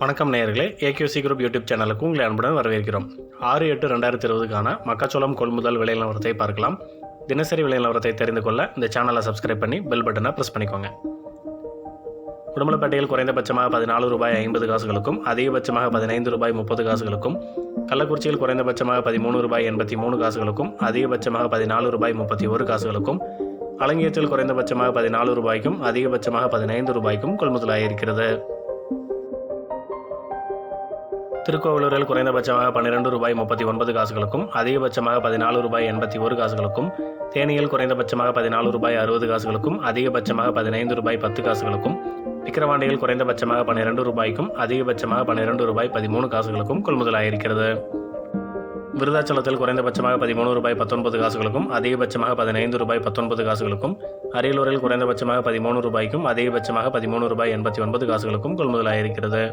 வணக்கம் நேயர்களே. AKC group YouTube சேனலுக்கு உங்களை அன்புடன் வரவேற்கிறோம். ஆறு எட்டு ரெண்டாயிரத்தி இருபதுக்கான மக்காச்சோளம் கொள்முதல் விலை நிலவரத்தை பார்க்கலாம். தினசரி விலை நிலவரத்தை தெரிந்து கொள்ள இந்த சேனலை சப்ஸ்கிரைப் பண்ணி பெல் பட்டனை ப்ரெஸ் பண்ணிக்கோங்க. உடுமலைப்பேட்டையில் குறைந்தபட்சமாக பதினாலு ரூபாய் ஐம்பது காசுகளுக்கும் அதிகபட்சமாக பதினைந்து ரூபாய் முப்பது காசுகளுக்கும் கள்ளக்குறிச்சியில் குறைந்தபட்சமாக பதிமூணு ரூபாய் எண்பத்தி மூணு காசுகளுக்கும் அதிகபட்சமாக பதினாலு ரூபாய் முப்பத்தி ஒரு காசுகளுக்கும் அலங்கியத்தில் குறைந்தபட்சமாக பதினாலு ரூபாய்க்கும் அதிகபட்சமாக பதினைந்து ரூபாய்க்கும் கொள்முதலாகியிருக்கிறது திருக்கோவிலூரில் குறைந்தபட்சமாக பன்னிரெண்டு ரூபாய் முப்பத்தி ஒன்பது காசுகளுக்கும் அதிகபட்சமாக பதினாலு ரூபாய் எண்பத்தி ஒரு காசுகளுக்கும் தேனியில் குறைந்தபட்சமாக பதினாலு ரூபாய் அறுபது காசுகளுக்கும் அதிகபட்சமாக பதினைந்து ரூபாய் பத்து காசுகளுக்கும் விக்கிரவாண்டியில் குறைந்தபட்சமாக பன்னிரெண்டு ரூபாய்க்கும் அதிகபட்சமாக பன்னிரெண்டு ரூபாய் பதிமூணு காசுகளுக்கும் கொள்முதலாயிருக்கிறது விருதாச்சலத்தில் குறைந்தபட்சமாக பதிமூணு ரூபாய் பத்தொன்பது காசுகளுக்கும் அதிகபட்சமாக பதினைந்து ரூபாய் பத்தொன்பது காசுகளுக்கும் அரியலூரில் குறைந்தபட்சமாக பதிமூணு ரூபாய்க்கும் அதிகபட்சமாக பதிமூணு ரூபாய் எண்பத்தி ஒன்பது காசுகளுக்கும் கொள்முதலாயிருக்கிறது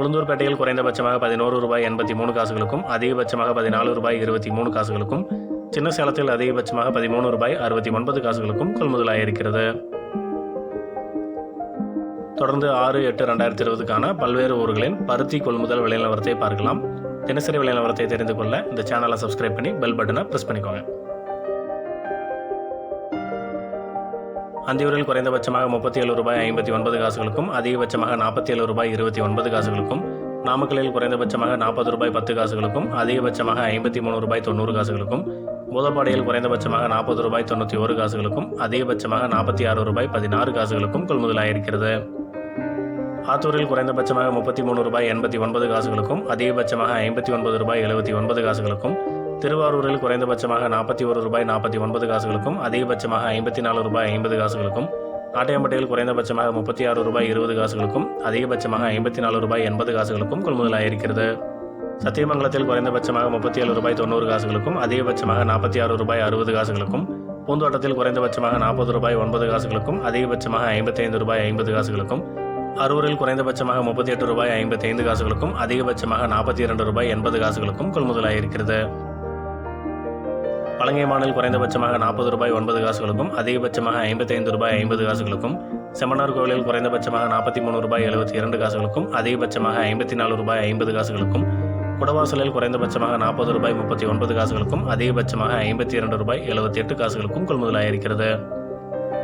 உளுந்தூர்பேட்டையில் குறைந்தபட்சமாக பதினோரு ரூபாய் எண்பத்தி மூணு காசுகளுக்கும் அதிகபட்சமாக பதினாலு ரூபாய் இருபத்தி மூணு காசுகளுக்கும் சின்ன சேலத்தில் அதிகபட்சமாக பதிமூணு ரூபாய் அறுபத்தி ஒன்பது காசுகளுக்கும் கொள்முதலாயிருக்கிறது தொடர்ந்து ஆறு எட்டு ரெண்டாயிரத்தி இருபதுக்கான பல்வேறு ஊர்களின் பருத்தி கொள்முதல் விலை நிலவரத்தை பார்க்கலாம். தினசரி விலை நிலவரத்தை தெரிந்து கொள்ள இந்த சேனலை சப்ஸ்கிரைப் பண்ணி பெல் பட்டனை ப்ரெஸ் பண்ணிக்கோங்க. அந்தியூரில் குறைந்தபட்சமாக முப்பத்தி ஏழு ரூபாய் ஐம்பத்தி ஒன்பது காசுகளுக்கும் அதிகபட்சமாக நாற்பத்தி ஏழு ரூபாய் இருபத்தி ஒன்பது காசுகளுக்கும் நாமக்கலில் குறைந்தபட்சமாக நாற்பது ரூபாய் பத்து காசுகளுக்கும் அதிகபட்சமாக ஐம்பத்தி மூணு ரூபாய் தொண்ணூறு காசுகளுக்கும் பூதப்பாடியில் குறைந்தபட்சமாக நாற்பது ரூபாய் தொண்ணூற்றி ஒரு காசுகளுக்கும் அதிகபட்சமாக நாற்பத்தி ஆறு ரூபாய் பதினாறு காசுகளுக்கும் கொள்முதலாயிருக்கிறது. ஆத்தூரில் குறைந்தபட்சமாக முப்பத்தி மூணு ரூபாய் எண்பத்தி ஒன்பது காசுகளுக்கும் அதிகபட்சமாக ஐம்பத்தி ஒன்பது ரூபாய் எழுபத்தி ஒன்பது காசுகளுக்கும் திருவாரூரில் குறைந்தபட்சமாக நாற்பத்தி ஒரு ரூபாய் நாற்பத்தி ஒன்பது காசுகளுக்கும் அதிகபட்சமாக ஐம்பத்தி நாலு ரூபாய் ஐம்பது காசுகளுக்கும் ஆட்டையம்பட்டியில் குறைந்தபட்சமாக முப்பத்தி ஆறு ரூபாய் இருபது காசுகளுக்கும் அதிகபட்சமாக ஐம்பத்தி நாலு ரூபாய் எண்பது காசுகளுக்கும் கொள்முதலாயிருக்கிறது சத்தியமங்கலத்தில் குறைந்தபட்சமாக முப்பத்தி ஏழு ரூபாய் தொண்ணூறு காசுகளுக்கும் அதிகபட்சமாக நாற்பத்தி ஆறு ரூபாய் அறுபது காசுகளுக்கும் பூந்தோட்டத்தில் குறைந்தபட்சமாக நாற்பது ரூபாய் ஒன்பது காசுகளுக்கும் அதிகபட்சமாக ஐம்பத்தைந்து ரூபாய் ஐம்பது காசுகளுக்கும் அரூரில் குறைந்தபட்சமாக முப்பத்தி எட்டு ரூபாய் ஐம்பத்தி ஐந்து காசுகளுக்கும் அதிகபட்சமாக நாற்பத்தி இரண்டு ரூபாய் எண்பது காசுகளுக்கும் கொள்முதலாயிருக்கிறது பழங்கைமானில் குறைந்தபட்சமாக நாற்பது ரூபாய் ஒன்பது காசுகளுக்கும் அதிகபட்சமாக ஐம்பத்தைந்து ரூபாய் ஐம்பது காசுகளுக்கும் செம்மனார் கோவிலில் குறைந்தபட்சமாக நாற்பத்தி மூணு ரூபாய் எழுபத்தி இரண்டு காசுகளுக்கும் அதிகபட்சமாக ஐம்பத்தி நாலு ரூபாய் ஐம்பது காசுகளுக்கும் குடவாசலில் குறைந்தபட்சமாக நாற்பது ரூபாய் முப்பத்தி ஒன்பது காசுகளுக்கும் அதிகபட்சமாக ஐம்பத்தி இரண்டு ரூபாய் எழுபத்தி எட்டு காசுகளுக்கும் கொள்முதலாயிருக்கிறது.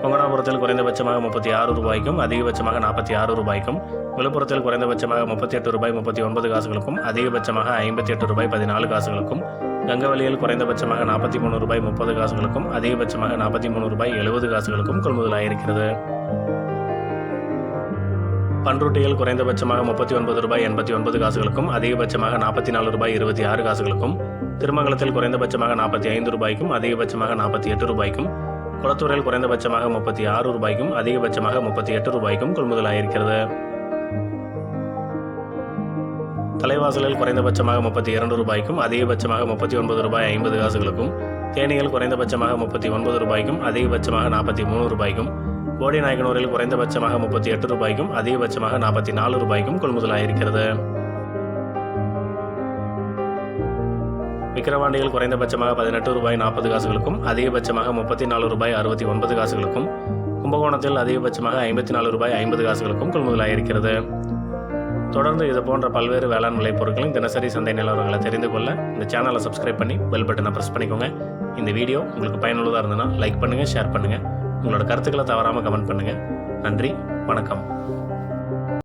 கொங்கனாபுரத்தில் குறைந்தபட்சமாக முப்பத்தி ஆறு ரூபாய்க்கும் அதிகபட்சமாக நாற்பத்தி ஆறு ரூபாய்க்கும் விழுப்புரத்தில் குறைந்தபட்சமாக முப்பத்தி எட்டு ரூபாய் முப்பத்தி ஒன்பது காசுகளுக்கும் அதிகபட்சமாக ஐம்பத்தி எட்டு ரூபாய் பதினாலு காசுகளுக்கும் கங்கவலியில் குறைந்தபட்சமாக நாற்பத்தி மூணு ரூபாய் முப்பது காசுகளுக்கும் அதிகபட்சமாக நாற்பத்தி மூணு ரூபாய் எழுபது காசுகளுக்கும் கொள்முதலாயிருக்கிறது. பன்ருட்டியில் குறைந்தபட்சமாக முப்பத்தி ஒன்பது ரூபாய் எண்பத்தி ஒன்பது காசுகளுக்கும் அதிகபட்சமாக நாற்பத்தி நாலு ரூபாய் இருபத்தி ஆறு காசுகளுக்கும் திருமங்கலத்தில் குறைந்தபட்சமாக நாற்பத்தி ஐந்து ரூபாய்க்கும் அதிகபட்சமாக நாற்பத்தி எட்டு ரூபாய்க்கும் குளத்தூரில் குறைந்தபட்சமாக முப்பத்தி ஆறு ரூபாய்க்கும் அதிகபட்சமாக முப்பத்தி எட்டு ரூபாய்க்கும் கொள்முதலாயிருக்கிறது. தலைவாசலில் குறைந்தபட்சமாக முப்பத்தி இரண்டு ரூபாய்க்கும் அதிகபட்சமாக முப்பத்தி ஒன்பது ரூபாய் ஐம்பது காசுகளுக்கும் தேனியில் குறைந்தபட்சமாக முப்பத்தி ஒன்பது ரூபாய்க்கும் அதிகபட்சமாக நாற்பத்தி மூணு ரூபாய்க்கும் போடி நாயக்கனூரில் குறைந்தபட்சமாக முப்பத்தி எட்டு ரூபாய்க்கும் அதிகபட்சமாக நாற்பத்தி நாலு ரூபாய்க்கும் கொள்முதலாயிருக்கிறது. விக்கிரவாண்டிகள் குறைந்தபட்சமாக பதினெட்டு ரூபாய் நாற்பது காசுகளுக்கும் அதிகபட்சமாக முப்பத்தி நாலு ரூபாய் அறுபத்தி ஒன்பது காசுகளுக்கும் கும்பகோணத்தில் அதிகபட்சமாக ஐம்பத்தி நாலு ரூபாய் ஐம்பது காசுகளுக்கும் கொள்முதலாயிருக்கிறது. தொடர்ந்து இது போன்ற பல்வேறு வேளாண் விளைப் தினசரி சந்தை நிலவரங்களை தெரிந்து கொள்ள இந்த சேனலை சப்ஸ்கிரைப் பண்ணி பெல் பட்டனை ப்ரெஸ் பண்ணிக்கோங்க. இந்த வீடியோ உங்களுக்கு பயனுள்ளதாக இருந்ததுன்னா லைக் பண்ணுங்கள் ஷேர் பண்ணுங்கள் உங்களோட கருத்துக்களை தவறாமல் கமெண்ட் பண்ணுங்கள் நன்றி வணக்கம்.